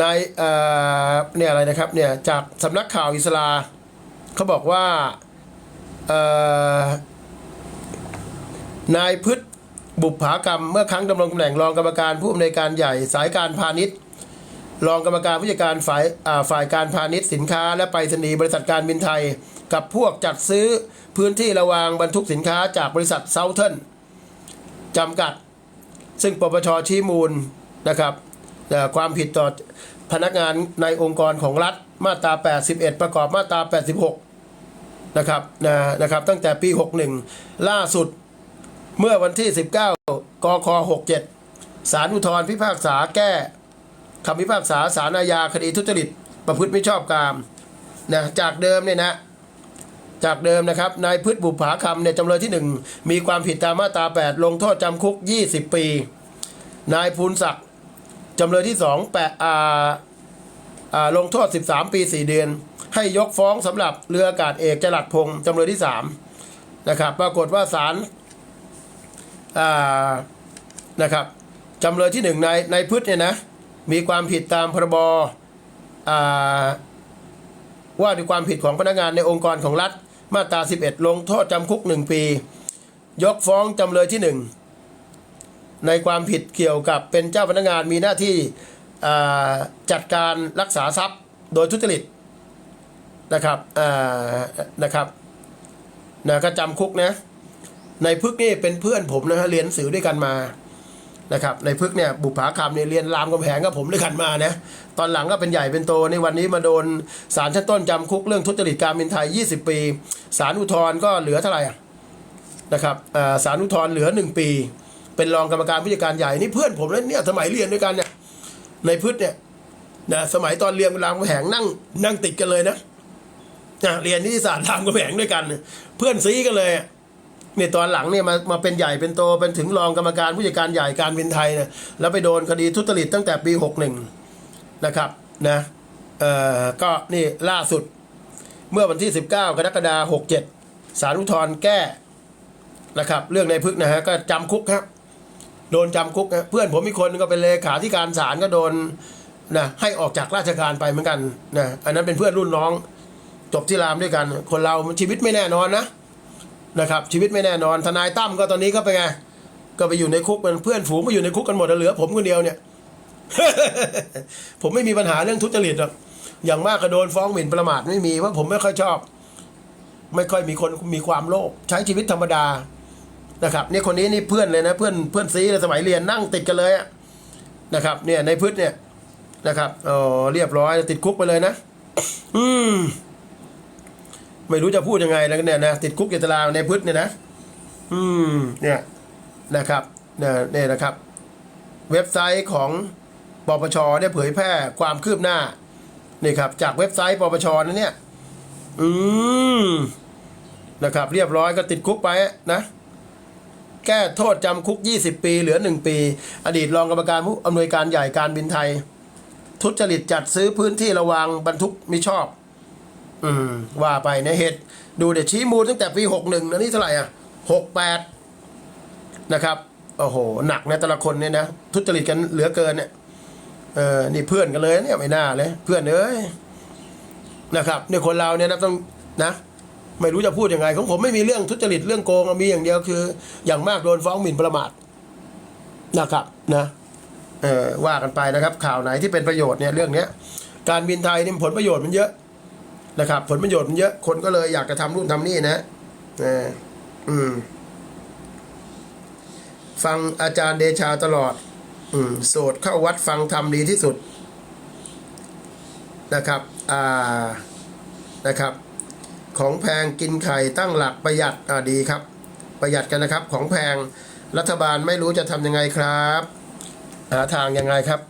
นายเอ่อเนี่ยอะไรนะครับเนี่ยจากสำนักข่าวอิสลาเขาบอกว่าเอ่อนายพฤษบุปผากรรม เมื่อครั้งดำรงตำแหน่งรองกรรมการผู้อำนวยการใหญ่สายการพาณิชย์ รองกรรมการผู้จัดการฝ่ายอ่าฝ่ายการพาณิชย์สินค้า และไปรษณีย์บริษัทการบินไทย กับพวกจัดซื้อพื้นที่ระวางบรรทุกสินค้าจากบริษัทเซาเทิร์นจำกัด ซึ่งปปชชี้มูลนะครับ ความผิดต่อพนักงานในองค์กรของรัฐมาตรา 81 ประกอบมาตรา 86 นะครับนะนะครับ ตั้งแต่ปี 61 ล่าสุดเมื่อวันที่ 19 กค 67 สารอุทธรพิพากษาแก้คำพิพากษาสารอาญาคดีทุจริต ประพฤติไมิชอบกามนะจากเดิมเนี่ยนะจากเดิมนะครับนายพฤษบุปผาคำเนี่ยจำเลยที่ 1 มีความผิดตามมาตรา 8 ลงโทษจำคุก 20 ปี นายภูนศักดิ์ จำเลยที่2แปะอ่าอ่าลงโทษ 13 ปี 4 เดือน ให้ยกฟ้องสำหรับเรืออากาศเอกจรัดพงศ์จำเลยที่3นะครับปรากฏว่าศาลอ่านะครับจำเลยที่หนึ่งนายนพฤษเนี่ยนะมีความผิดตามพรบอ่าว่าด้วยความผิดของพนักงานในองค์กรของรัฐมาตรา 11 ลงโทษจำคุก 1 ปี ยกฟ้องจำเลยที่ 1 ในความผิดเกี่ยวกับเป็นเจ้าพนักงานมีหน้าที่จัดการรักษาทรัพย์โดยทุจริตนะครับนะครับนะก็จำคุกนะในพึกนี่เป็นเพื่อนผมนะฮะเรียนสื่อด้วยกันมานะครับในพึกเนี่ยบุปผาคำเนี่ยเรียนรามกำแหงกับผมด้วยกันมานะตอนหลังก็เป็นใหญ่เป็นโตในวันนี้มาโดนศาลชั้นต้นจำคุกเรื่องทุจริตการบินไทย 20 ปีศาลอุทธรณ์ก็เหลือเท่าไหร่นะครับอ่าศาลอุทธรณ์เหลือ 1 ปี เป็นรองกรรมการผู้จัดการใหญ่นี่เพื่อนผมนะเนี่ยสมัยเรียนด้วยกันเนี่ยในพืชเนี่ยนะสมัยตอนเรียนรามคำแหงนั่งนั่งติดกันเลยนะนะเรียนนิติศาสตร์รามคำแหงด้วยกัน เพื่อนซีกันเลยเนี่ยตอนหลังเนี่ยมามาเป็นใหญ่เป็นโตเป็นถึงรองกรรมการผู้จัดการใหญ่การบินไทยเนี่ยแล้วไปโดนคดีทุจริตตั้งแต่ปี61นะครับนะเอ่อก็นี่ล่าสุดเมื่อวันที่ 19 กรกฎาคม67สารอุทธรณ์แก้นะครับ เรื่องในพึกนะฮะ ก็จำคุกครับ โดนจำคุกนะเพื่อนผมอีกคนนึงก็เป็นเลขาธิการศาลก็โดนนะให้ออกจากราชการไปเหมือนกันนะอันนั้นเป็นเพื่อนรุ่นน้อง จบที่รามด้วยกัน คนเราชีวิตไม่แน่นอนนะนะครับ ชีวิตไม่แน่นอนทนายตั้มก็ตอนนี้ก็ไปไงก็ไปอยู่ในคุกเป็นเพื่อนฝูงไปอยู่ในคุกกันหมดเหลือ ผมคนเดียวเนี่ย ผมไม่มีปัญหาเรื่องทุจริตหรอกอย่างมากก็โดนฟ้องหมิ่นประมาทไม่มีเพราะผมไม่ค่อยชอบ ไม่ค่อยมีคนมีความโลภใช้ชีวิตธรรมดา นะครับเนี่ยคนนี้นี่เพื่อนเลยนะเพื่อนเพื่อนซีเลยสมัยเรียนนั่งติดกันเลยอะนะครับ เนี่ยในพืชเนี่ยนะครับอ๋อเรียบร้อยติดคุกไปเลยนะ อืมไม่รู้จะพูดยังไงแล้วเนี่ยนะติดคุกอยู่ตารางในพืชเนี่ยนะอืม เนี่ยนะครับเนี่ยเนี่ยนะครับ เว็บไซต์ของปปชได้เผยแพร่ความคืบหน้านี่ครับ จากเว็บไซต์ปปชนะเนี่ย อืมนะครับ เรียบร้อยก็ติดคุกไปนะ แก้โทษจำคุก 20 ปี เหลือ 1 ปี อดีตรองกรรมการผู้อำนวยการใหญ่การบินไทย ทุจริตจัดซื้อพื้นที่ระวางบรรทุกมิชอบ อืม ว่าไปในเหตุดูเดี๋ยวชี้มูลตั้งแต่ปี 61นะนี่เท่าไหร่อะ 68 นะครับโอ้โห หนักนะแต่ละคนเนี่ยนะ ทุจริตกันเหลือเกินเนี่ยเออนี่เพื่อนกันเลยเนี่ยไม่น่าเลย เพื่อนเอ้ยนะครับเนี่ยคนเราเนี่ยนะต้องนะ ไม่รู้จะพูดยังไง ของผมไม่มีเรื่องทุจริตเรื่องโกงมีอย่างเดียวคือ อย่างมากโดนฟ้องหมิ่นประมาทนะครับนะเออว่ากันไปนะครับ ข่าวไหนที่เป็นประโยชน์เนี่ยเรื่องเนี้ย การบินไทยนี่ผลประโยชน์มันเยอะนะครับ ผลประโยชน์มันเยอะคนก็เลยอยากจะทำนู่นทำนี่นะเอออืมฟังอาจารย์เดชาตลอด อืมโสดเข้าวัดฟังธรรมดีที่สุดนะครับ อ่า นะครับ ของแพงกินไข่ตั้งหลักประหยัดอ่าดีครับ ประหยัดกันนะครับของแพงรัฐบาลไม่รู้จะทำยังไงครับหาทางยังไงครับ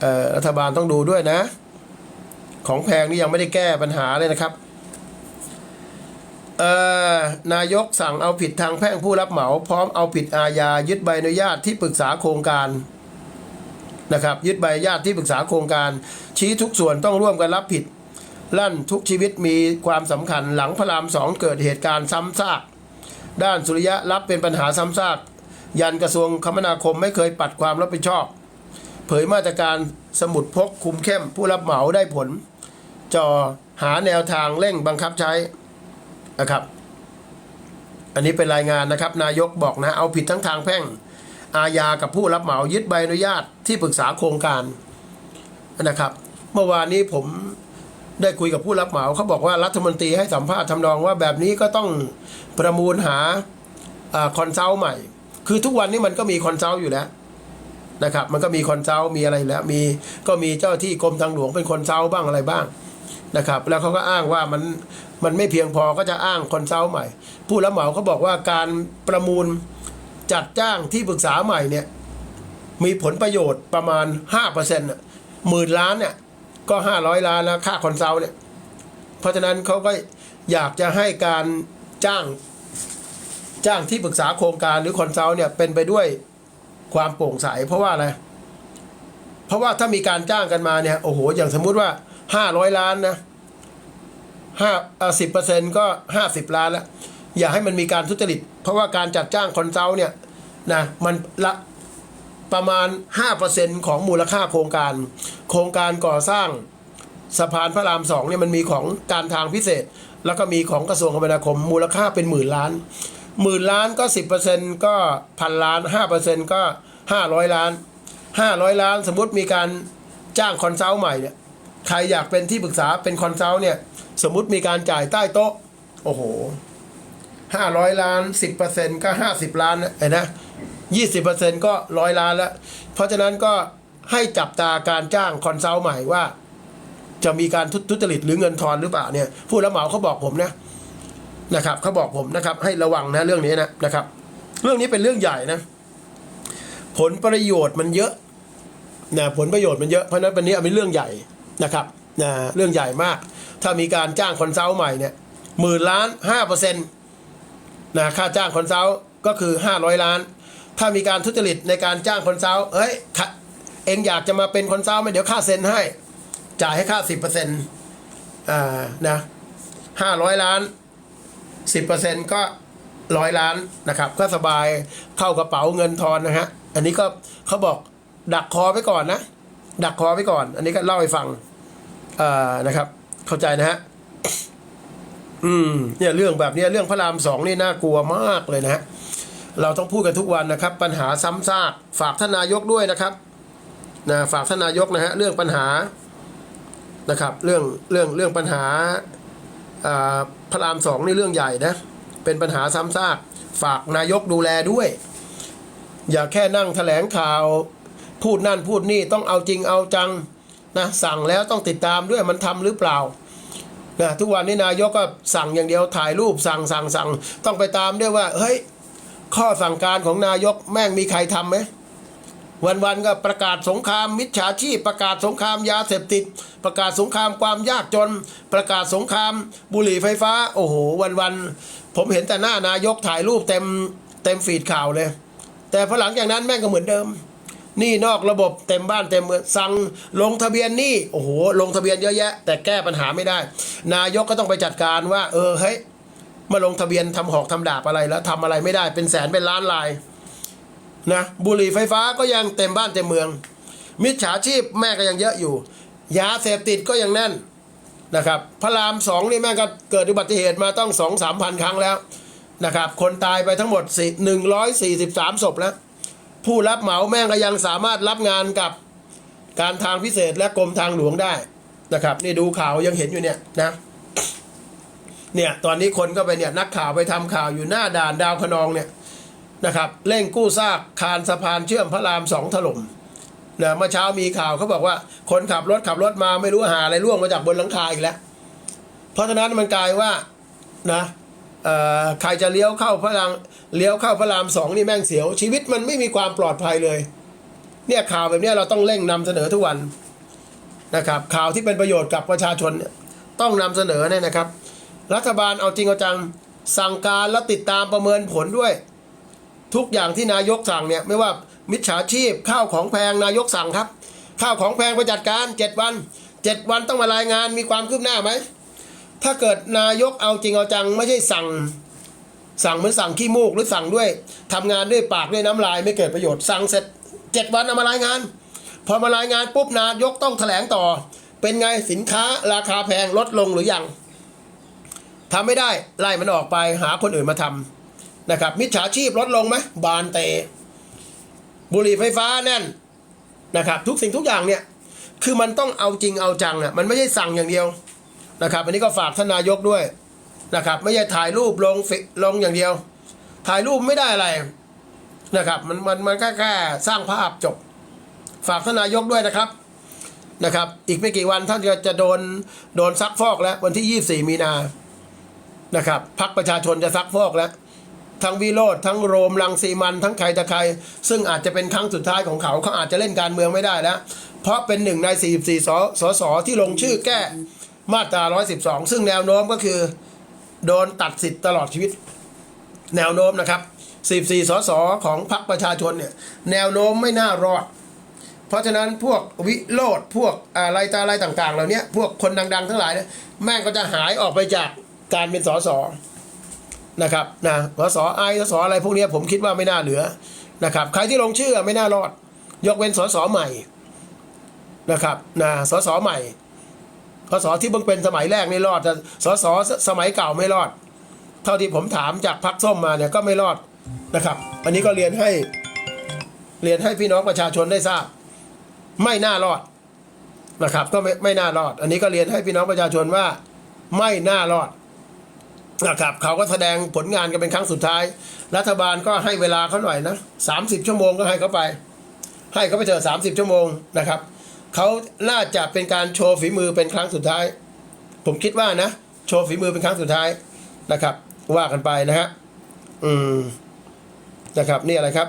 เอ่อรัฐบาลต้องดูด้วยนะ ของแพงนี่ยังไม่ได้แก้ปัญหาเลยนะครับเอ่อนายกสั่งเอาผิดทางแพ่งผู้รับเหมาพร้อมเอาผิดอาญายึดใบอนุญาตที่ปรึกษาโครงการนะครับยึดใบอนุญาตที่ปรึกษาโครงการ ชี้ทุกส่วนต้องร่วมกันรับผิด ลั่นทุกชีวิตมีความสำคัญหลังพระรามสองเกิดเหตุการณ์ซ้ำซาก ด้านสุริยะรับเป็นปัญหาซ้ำซาก ยันกระทรวงคมนาคมไม่เคยปัดความรับผิดชอบ เผยมาตรการสมุดพกคุมเข้มผู้รับเหมาได้ผล จอหาแนวทางเร่งบังคับใช้นะครับ อันนี้เป็นรายงานนะครับ นายกบอกนะเอาผิดทั้งทางแพ่ง อาญากับผู้รับเหมายึดใบอนุญาตที่ปรึกษาโครงการนะครับ เมื่อวานนี้ผม ได้คุยกับผู้รับเหมาเขาบอกว่ารัฐมนตรีให้สัมภาษณ์ทำนองว่าแบบนี้ก็ต้องประมูลหาอคอนเซัลท์ใหม่ คือทุกวันนี้มันก็มีคอนเซัลท์อยู่แล้วนะครับ มันก็มีคอนเซัลท์มีอะไรแล้วมีก็มีเจ้าที่กรมทางหลวงเป็นคอนเซัลท์บ้างอะไรบ้างนะครับ แล้วเขาก็อ้างว่ามันมันไม่เพียงพอก็จะอ้างคอนเซัลท์ใหม่ ผู้รับเหมาเขาบอกว่าการประมูลจัดจ้างที่ปรึกษาใหม่เนี่ยมีผลประโยชน์ประมาณ5%เปอร์เซ็นต์หมื่นล้านเนี่ย ก็500ล้านแล้วค่าคอนซัลท์เนี่ย เพราะฉะนั้นเขาก็อยากจะให้การจ้างจ้างที่ปรึกษาโครงการหรือคอนซัลท์เนี่ยเป็นไปด้วยความโปร่งใสเพราะว่าอะไร เพราะว่าถ้ามีการจ้างกันมาเนี่ยโอ้โห อย่างสมมุติว่า500ล้านนะห้าสิบเปอร์เซ็นต์ก็50ล้านแล้วอย่าให้มันมีการทุจริต เพราะว่าการจัดจ้างคอนซัลท์เนี่ยนะมันละ ประมาณ 5%ของมูลค่าโครงการ โครงการก่อสร้างสะพานพระรามสองเนี่ยมันมีของการทางพิเศษ แล้วก็มีของกระทรวงคมนาคม มูลค่าเป็นหมื่นล้านหมื่นล้านก็ 10%ก็พันล้าน5%ก็ 500 ล้าน 500 ล้านสมมติมีการจ้างคอนซัลท์ใหม่เนี่ยใครอยากเป็นที่ปรึกษาเป็นคอนซัลท์เนี่ยสมมุติมีการจ่ายใต้โต๊ะ โอ้โห500 ล้าน 10%ก็ 50 ล้านนะเห็นนะ ยี่สิบเปอร์เซ็นก็ร้อยล้านแล้ว เพราะฉะนั้นก็ให้จับตาการจ้างคอนซัลท์ใหม่ว่า จะมีการทุจริตหรือเงินทอนหรือเปล่าเนี่ยผู้รับเหมาเขาบอกผมนะนะครับเขาบอกผมนะครับ ให้ระวังนะเรื่องนี้นะนะครับ เรื่องนี้เป็นเรื่องใหญ่นะ ผลประโยชน์มันเยอะนะผลประโยชน์มันเยอะเพราะฉะนั้นวันนี้เอาเป็นเรื่องใหญ่นะครับนะเรื่องใหญ่มาก ถ้ามีการจ้างคอนซัลท์ใหม่เนี่ยหมื่นล้านห้าเปอร์เซ็นต์นะค่าจ้างคอนซัลท์ก็คือห้าร้อยล้าน ถ้ามีการทุจริตในการจ้างคอนซัลเฮ้ยเองอยากจะมาเป็นคอนซัลไหมเดี๋ยวค่าเซ็นให้ จ่ายให้ค่าสิบเปอร์เซ็นต์อ่านะห้าร้อยล้านสิบเปอร์เซ็นต์ก็ร้อยล้านนะครับ ก็สบายเข้ากระเป๋าเงินทอนนะฮะ อันนี้ก็เขาบอกดักคอไปก่อนนะ ดักคอไปก่อน อันนี้ก็เล่าให้ฟังอ่านะครับ เข้าใจนะฮะอืมเนี่ยเรื่องแบบนี้เรื่องพระรามสองนี่น่ากลัวมากเลยนะฮะ เราต้องพูดกันทุกวันนะครับ ปัญหาซ้ำซากฝากท่านนายกด้วยนะครับนะฝากท่านนายกนะฮะเรื่องปัญหานะครับเรื่องเรื่องเรื่องปัญหาพระรามสองนี่เรื่องใหญ่นะเป็นปัญหาซ้ำซากฝากนายกดูแลด้วย อย่าแค่นั่งแถลงข่าวพูดนั่นพูดนี่ต้องเอาจริงเอาจังนะสั่งแล้วต้องติดตามด้วยมันทำหรือเปล่านะทุกวันนี้นายกก็สั่งอย่างเดียวถ่ายรูปสั่งสั่งสั่งต้องไปตามด้วยว่าเฮ้ย ข้อสั่งการของนายกแม่งมีใครทำไหมวันๆก็ประกาศสงครามมิจฉาชีพ ประกาศสงครามยาเสพติด ประกาศสงครามความยากจน ประกาศสงครามบุหรี่ไฟฟ้า โอ้โห วันๆผมเห็นแต่หน้านายกถ่ายรูปเต็มเต็มฟีดข่าวเลย แต่พอหลังจากนั้นแม่งก็เหมือนเดิมนี่นอกระบบเต็มบ้านเต็มเมืองสั่งลงทะเบียนนี่โอ้โหลงทะเบียนเยอะแยะ แต่แก้ปัญหาไม่ได้ นายกก็ต้องไปจัดการว่า เออเฮ้ย มาลงทะเบียนทำหอกทำดาบอะไรแล้วทำอะไรไม่ได้เป็นแสนเป็นล้านลายนะบุหรี่ไฟฟ้าก็ยังเต็มบ้านเต็มเมือง มิจฉาชีพแม่ก็ยังเยอะอยู่ ยาเสพติดก็ยังแน่นนะครับพระรามสองนี่แม่งก็เกิดอุบัติเหตุมาต้องสองสามพันครั้งแล้วนะครับคนตายไปทั้งหมดหนึ่งร้อยสี่สิบสามศพแล้ว ผู้รับเหมาแม่งก็ยังสามารถรับงานกับการทางพิเศษและกรมทางหลวงได้นะครับนี่ดูข่าวยังเห็นอยู่เนี่ยนะ เนี่ยตอนนี้คนก็ไปเนี่ยนักข่าวไปทำข่าวอยู่หน้าด่านดาวคนองเนี่ยนะครับเร่งกู้ซากคานสะพานเชื่อมพระรามสองถล่มนะเมื่อเช้ามีข่าวเขาบอกว่าคนขับรถขับรถมาไม่รู้หาอะไรร่วงมาจากบนหลังคาอีกแล้ว เพราะฉะนั้นมันกลายว่านะเอ่อใครจะเลี้ยวเข้าพระรามเลี้ยวเข้าพระรามสองนี่แม่งเสียว ชีวิตมันไม่มีความปลอดภัยเลย เนี่ยข่าวแบบนี้เราต้องเร่งนำเสนอทุกวันนะครับข่าวที่เป็นประโยชน์กับประชาชนต้องนำเสนอเนี่ยนะครับ รัฐบาลเอาจริงเอาจัง สั่งการและติดตามประเมินผลด้วย ทุกอย่างที่นายกสั่งเนี่ยไม่ว่ามิจฉาชีพข้าวของแพงนายกสั่งครับ ข้าวของแพงไปจัดการเจ็ดวันเจ็ดวันต้องมารายงานมีความคืบหน้าไหมถ้าเกิดนายกเอาจริงเอาจังไม่ใช่สั่ง สั่งเหมือนสั่งขี้มูกหรือสั่งด้วยทำงานด้วยปากด้วยน้ำลายไม่เกิดประโยชน์สั่งเสร็จเจ็ดวันเอามารายงาน พอมารายงานปุ๊บนายกต้องแถลงต่อ เป็นไงสินค้าราคาแพงลดลงหรือยัง ทำไม่ได้ไล่มันออกไปหาคนอื่นมาทำนะครับ มิจฉาชีพลดลงไหมบานเต บุหรี่ไฟฟ้าแน่นนะครับ ทุกสิ่งทุกอย่างเนี่ย คือมันต้องเอาจริงเอาจังอะมันไม่ใช่สั่งอย่างเดียวนะครับ อันนี้ก็ฝากท่านนายกด้วยนะครับ ไม่ใช่ถ่ายรูปลงฟิลงอย่างเดียว ถ่ายรูปไม่ได้อะไรนะครับ มันมันมันแค่แค่สร้างภาพจบ ฝากท่านนายกด้วยนะครับนะครับ อีกไม่กี่วันท่านจะจะโดนโดนซักฟอกแล้ววันที่ 24 มีนา นะครับพักประชาชนจะซักฟอกแล้ว ทั้งวิโรธทั้งโรมลังสีมันทั้งใครตะใคร ซึ่งอาจจะเป็นครั้งสุดท้ายของเขาเขาอาจจะเล่นการเมืองไม่ได้แล้ว เพราะเป็นหนึ่งใน 44 สสสที่ลงชื่อแก้มาตรา 112 ซึ่งแนวโน้มก็คือ โดนตัดสิทธิ์ตลอดชีวิต แนวโน้มนะครับ44สสของพรรคประชาชนเนี่ยแนวโน้มไม่น่ารอด เพราะฉะนั้นพวกวิโรธพวกอะไรตาอะไรต่าง ๆ เหล่านี้พวกคนดัง ๆ ทั้งหลายเนี่ยแม่งก็จะหายออกไปจาก การเป็นสสนะครับนะสสไอสสอะไรพวกนี้ผมคิดว่าไม่น่าเหลือนะครับใครที่ลงชื่อไม่น่ารอด ยกเว้นสสใหม่นะครับนะสสใหม่สสที่เพิ่งเป็นสมัยแรกนี่รอดแต่สสสมัยเก่าไม่รอด เท่าที่ผมถามจากพักส้มมาเนี่ยก็ไม่รอดนะครับ อันนี้ก็เรียนให้เรียนให้พี่น้องประชาชนได้ทราบ ไม่น่ารอดนะครับ ก็ไม่ไม่น่ารอด อันนี้ก็เรียนให้พี่น้องประชาชนว่า ไม่น่ารอด นะครับเขาก็แสดงผลงานกันเป็นครั้งสุดท้าย รัฐบาลก็ให้เวลาเขาหน่อยนะสามสิบชั่วโมงก็ให้เขาไป ให้เขาไปเถอสามสิบชั่วโมงนะครับเขาน่าจะเป็นการโชว์ฝีมือเป็นครั้งสุดท้าย ผมคิดว่านะ โชว์ฝีมือเป็นครั้งสุดท้ายนะครับ ว่ากันไปนะฮะอืมนะครับนี่อะไรครับ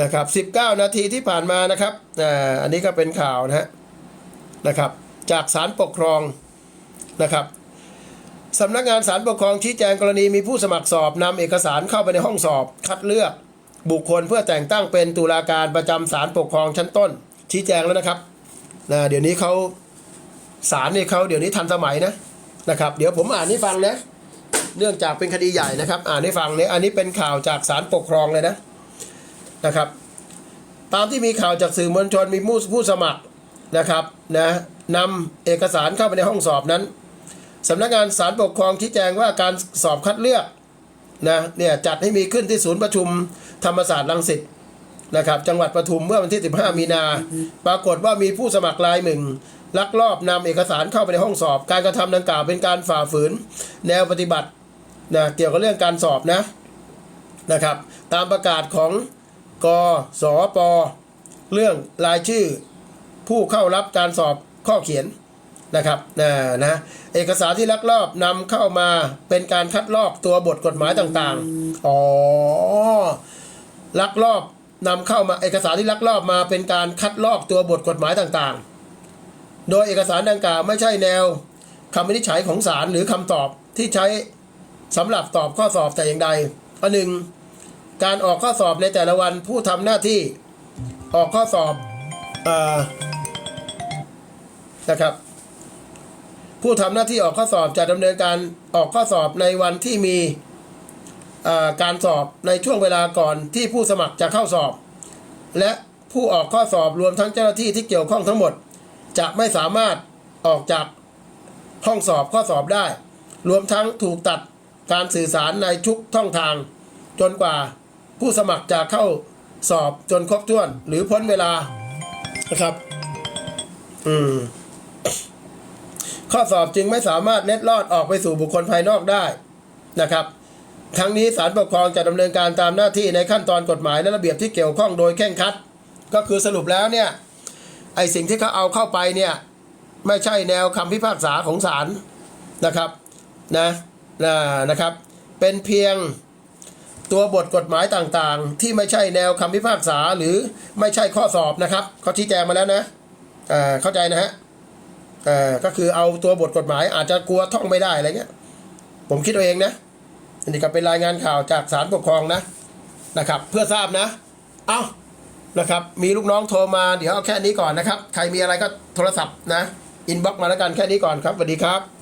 นะครับสิบเก้านาทีที่ผ่านมานะครับอ่าอันนี้ก็เป็นข่าวนะฮะนะครับ จากศาลปกครองนะครับ สำนักงานศาลปกครองชี้แจงกรณีมีผู้สมัครสอบนำเอกสารเข้าไปในห้องสอบ คัดเลือก บุคคลเพื่อแต่งตั้งเป็นตุลาการประจำศาลปกครองชั้นต้น ชี้แจงแล้วนะครับนะเดี๋ยวนี้เขาศาลนี่เขาเดี๋ยวนี้ทันสมัยนะนะครับเดี๋ยวผมอ่านให้ฟังนะเนื่องจากเป็นคดีใหญ่นะครับ อ่านให้ฟังเนี่ยอันนี้เป็นข่าวจากศาลปกครองเลยนะนะครับ ตามที่มีข่าวจากสื่อมวลชนมีผู้ผู้สมัครนะครับนะนำเอกสารเข้าไปในห้องสอบนั้น สำนักงานศาลปกครองชี้แจงว่าการสอบคัดเลือกนะเนี่ยจัดให้มีขึ้นที่ศูนย์ประชุมธรรมศาสตร์รังสิตนะครับจังหวัดปทุมเมื่อวันที่ 15 มีนา ปรากฏว่ามีผู้สมัครรายหนึ่งลักลอบนำเอกสารเข้าไปในห้องสอบ การกระทำดังกล่าวเป็นการฝ่าฝืน แนวปฏิบัตินะเกี่ยวกับเรื่องการสอบนะนะครับ ตามประกาศของกสปเรื่องรายชื่อ ผู้เข้ารับการสอบข้อเขียน นะครับนะนะเอกสารที่ลักลอบนำเข้ามาเป็นการคัดลอกตัวบทกฎหมายต่างๆ อ๋อ ลักลอบนำเข้ามาเอกสารที่ลักลอบมาเป็นการคัดลอกตัวบทกฎหมายต่างๆ โดยเอกสารดังกล่าวไม่ใช่แนวคำวินิจฉัยของศาลหรือคำตอบที่ใช้สำหรับตอบข้อสอบแต่อย่างใดอันหนึ่งการออกข้อสอบในแต่ละวันผู้ทำหน้าที่ออกข้อสอบเอ่อนะครับ ผู้ทำหน้าที่ออกข้อสอบจะดำเนินการออกข้อสอบในวันที่มีการสอบในช่วงเวลาก่อนที่ผู้สมัครจะเข้าสอบ และผู้ออกข้อสอบรวมทั้งเจ้าหน้าที่ที่เกี่ยวข้องทั้งหมด จะไม่สามารถออกจากห้องสอบข้อสอบได้ รวมทั้งถูกตัดการสื่อสารในทุกช่องทาง จนกว่าผู้สมัครจะเข้าสอบจนครบถ้วน หรือพ้นเวลานะครับ อืม ข้อสอบจึงไม่สามารถเล็ดลอดออกไปสู่บุคคลภายนอกได้นะครับ ทั้งนี้ศาลปกครองจะดำเนินการตามหน้าที่ในขั้นตอนกฎหมายและระเบียบที่เกี่ยวข้องโดยเคร่งครัด ก็คือสรุปแล้วเนี่ยไอสิ่งที่เขาเอาเข้าไปเนี่ยไม่ใช่แนวคำพิพากษาของศาลนะครับนะนะนะครับ เป็นเพียงตัวบทกฎหมายต่างๆ ที่ไม่ใช่แนวคำพิพากษาหรือไม่ใช่ข้อสอบนะครับเขาชี้แจงมาแล้วนะอ่าเข้าใจนะฮะ เอ่อก็คือเอาตัวบทกฎหมายอาจจะกลัวท่องไม่ได้อะไรเงี้ย ผมคิดเอาเองนะอันนี้ก็เป็นรายงานข่าวจากศาลปกครองนะนะครับ เพื่อทราบนะ เอานะครับ มีลูกน้องโทรมาเดี๋ยวเอาแค่นี้ก่อนนะครับ ใครมีอะไรก็โทรศัพท์นะอินบ็อกมาแล้วกันแค่นี้ก่อนครับสวัสดีครับ